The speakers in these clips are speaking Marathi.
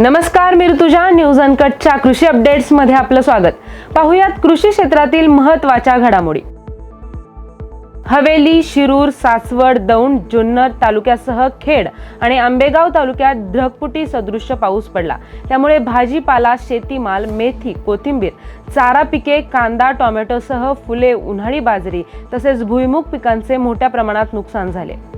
नमस्कार मी ऋतुजा. न्यूज अनकटच्या कृषी अपडेट्समध्ये आपलं स्वागत. पाहुयात कृषी क्षेत्रातील महत्त्वाच्या घडामोडी. हवेली शिरूर सासवड दौंड जुन्नर तालुक्यासह खेड आणि आंबेगाव तालुक्यात ढगपुटी सदृश्य पाऊस पडला. त्यामुळे भाजीपाला शेतीमाल मेथी कोथिंबीर चारा पिके कांदा टोमॅटोसह फुले उन्हाळी बाजरी तसेच भुईमुग पिकांचे मोठ्या प्रमाणात नुकसान झाले.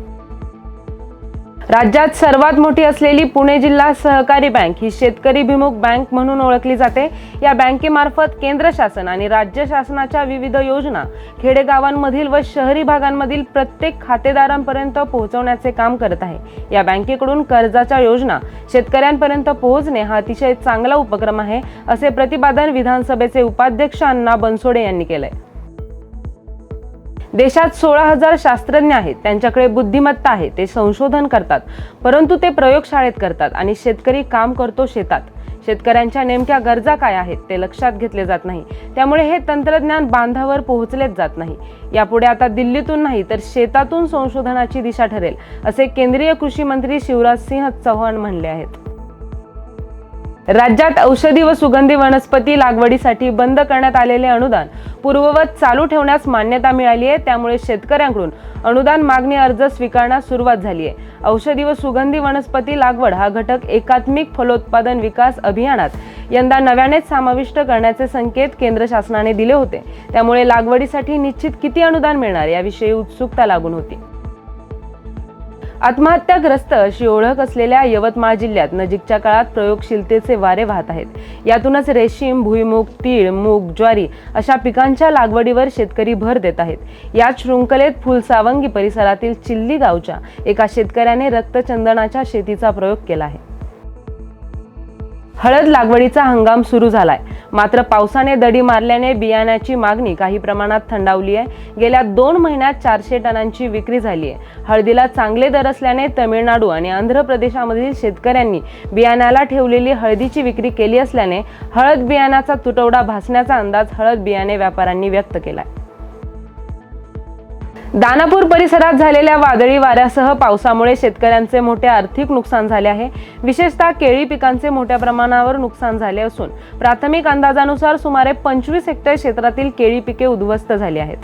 राज्यात सर्वात मोठी असलेली पुणे जिल्हा सहकारी बँक ही शेतकरी भिमुख बँक म्हणून ओळखली जाते. या बँकेमार्फत केंद्र शासन आणि राज्य शासनाच्या विविध योजना खेडेगावांमधील व शहरी भागांमधील प्रत्येक खातेदारांपर्यंत पोहोचवण्याचे काम करत आहे. या बँकेकडून कर्जाच्या योजना शेतकऱ्यांपर्यंत पोहोचणे हा अतिशय चांगला उपक्रम आहे असे प्रतिपादन विधानसभेचे उपाध्यक्ष अण्णा बनसोडे यांनी केलंय. देशात सोळा हजार शास्त्रज्ञ आहेत त्यांच्याकडे बुद्धिमत्ता आहे ते संशोधन करतात परंतु ते प्रयोगशाळेत करतात आणि शेतकरी काम करतो शेतात. शेतकऱ्यांच्या नेमक्या गरजा काय आहेत ते लक्षात घेतले जात नाही. त्यामुळे हे तंत्रज्ञान बांधावर पोहोचलेच जात नाही. यापुढे आता दिल्लीतून नाही तर शेतातून संशोधनाची दिशा ठरेल असे केंद्रीय कृषी मंत्री शिवराज सिंह चौहान म्हणले आहेत. राज्यात औषधी व सुगंधी वनस्पती लागवडीसाठी बंद करण्यात आलेले अनुदान पूर्ववत चालू ठेवण्यास मान्यता मिळाली आहे. त्यामुळे शेतकऱ्यांकडून अनुदान मागणी अर्ज स्वीकारण्यास सुरुवात झाली आहे. औषधी व सुगंधी वनस्पती लागवड हा घटक एकात्मिक फलोत्पादन विकास अभियानात यंदा नव्यानेच समाविष्ट करण्याचे संकेत केंद्र शासनाने दिले होते. त्यामुळे लागवडीसाठी निश्चित किती अनुदान मिळणार याविषयी उत्सुकता लागून होती. आत्महत्याग्रस्त अशी ओळख असलेल्या यवतमाळ जिल्ह्यात नजीकच्या काळात प्रयोगशीलतेचे वारे वाहत आहेत. यातूनच रेशीम भुईमूग तीळ मूग ज्वारी अशा पिकांच्या लागवडीवर शेतकरी भर देत आहेत. याच शृंखलेत फुलसावंगी परिसरातील चिल्ली गावच्या एका शेतकऱ्याने रक्तचंदनाच्या शेतीचा प्रयोग केला आहे. हळद लागवडीचा हंगाम सुरू झालाय. मात्र पावसाने दडी मारल्याने बियाण्याची मागणी काही प्रमाणात थंडावली आहे. गेल्या दोन महिन्यात चारशे टनांची विक्री झाली आहे. हळदीला चांगले दर असल्याने तमिळनाडू आणि आंध्र प्रदेशामधील शेतकऱ्यांनी बियाण्याला ठेवलेली हळदीची विक्री केली असल्याने हळद बियाण्याचा तुटवडा भासण्याचा अंदाज हळद बियाणे व्यापाऱ्यांनी व्यक्त केला आहे दानापूर परिसरात झालेल्या वादळी वाऱ्यासह पावसामुळे शेतकऱ्यांचे मोठे आर्थिक नुकसान झाले आहे. विशेषतः केळी पिकांचे मोठ्या प्रमाणावर नुकसान झाले असून प्राथमिक अंदाजानुसार सुमारे पंचवीस हेक्टर क्षेत्रातील केळी पिके उद्ध्वस्त झाली आहेत.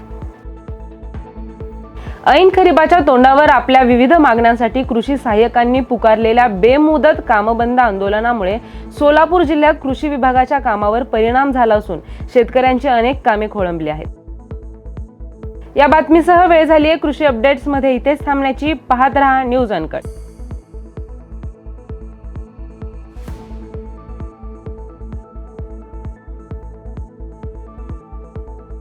ऐन खरीपाच्या तोंडावर आपल्या विविध मागण्यांसाठी कृषी सहाय्यकांनी पुकारलेल्या बेमुदत कामबंद आंदोलनामुळे सोलापूर जिल्ह्यात कृषी विभागाच्या कामावर परिणाम झाला असून शेतकऱ्यांची अनेक कामे खोळंबली आहेत. या बातमीसह वेळ झाली आहे कृषी अपडेट्समध्ये इथेच थांबण्याची. पाहत रहा न्यूज अनकट.